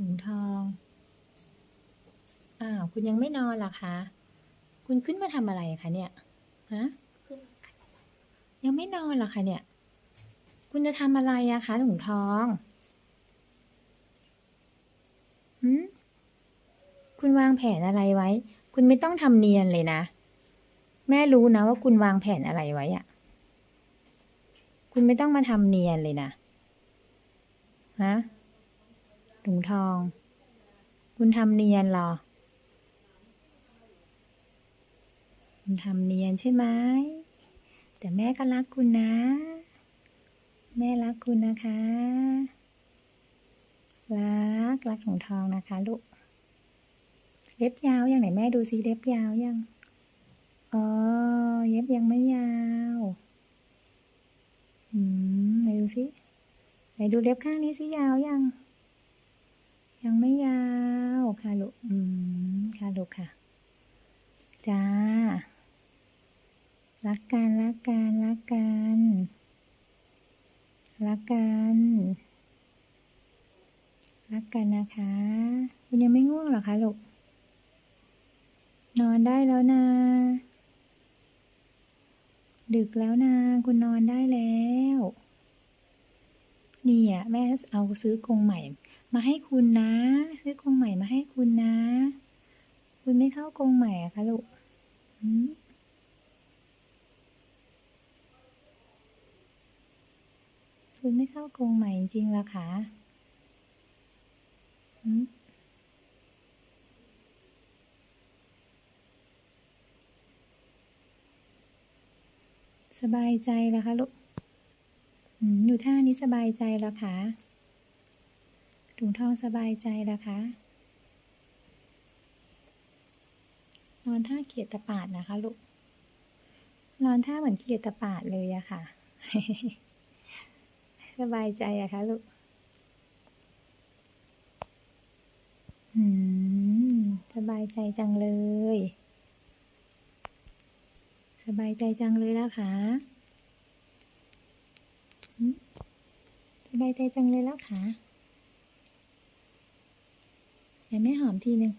ถุงทอง อ้าว คุณยังไม่นอนหรอคะ คุณขึ้นมาทำอะไรคะเนี่ย ฮะ ยังไม่นอนหรอคะเนี่ย คุณจะทำอะไรอะคะถุงทองหืมคุณวางแผนอะไรไว้ คุณไม่ต้องทำเนียนเลยนะ แม่รู้นะว่าคุณวางแผนอะไรไว้อะคุณไม่ต้องมาทำเนียนเลยนะ ฮะ ถุงทอง คุณทำเนียนหรอ คุณทำเนียนใช่ไหม แต่แม่ก็รักคุณนะ แม่รักคุณนะคะ รัก รักถุงทองนะคะลูก เล็บยาวยังไหนแม่ดูซิเล็บยาวยังอ๋อเย็บยังไม่ยาว อืมไหนดูสิไหนดูเล็บข้างนี้สิยาวยังไม่ยาวค่ะลูก อืมค่ะลูกค่ะ จ้า รักกันรักกันรักกันรักกันรักกันนะคะ คุณยังไม่ง่วงหรอคะลูก นอนได้แล้วนะ ดึกแล้วนะ คุณนอนได้แล้ว นี่อะแม่เอาซื้อกรงใหม่ มาให้คุณนะ ซื้อกรงใหม่มาให้คุณนะ คุณไม่เข้ากรงใหม่อะคะลูกคุณไม่เข้ากรงใหม่จริงๆหรอคะสบายใจแล้วคะลูกอยู่ท่านี้สบายใจแล้วคะ ถุงทองสบายใจแล้วคะ นอนท่าเขียดตะปาดนะคะลูก นอนท่าเหมือนเขียดตะปาดเลยอะค่ะ สบายใจอะคะลูกสบายใจจังเลย สบายใจจังเลยแล้วค่ะสบายใจจังเลยแล้วค่ะ เดี๋ยวแม่หอมทีหนึ่ง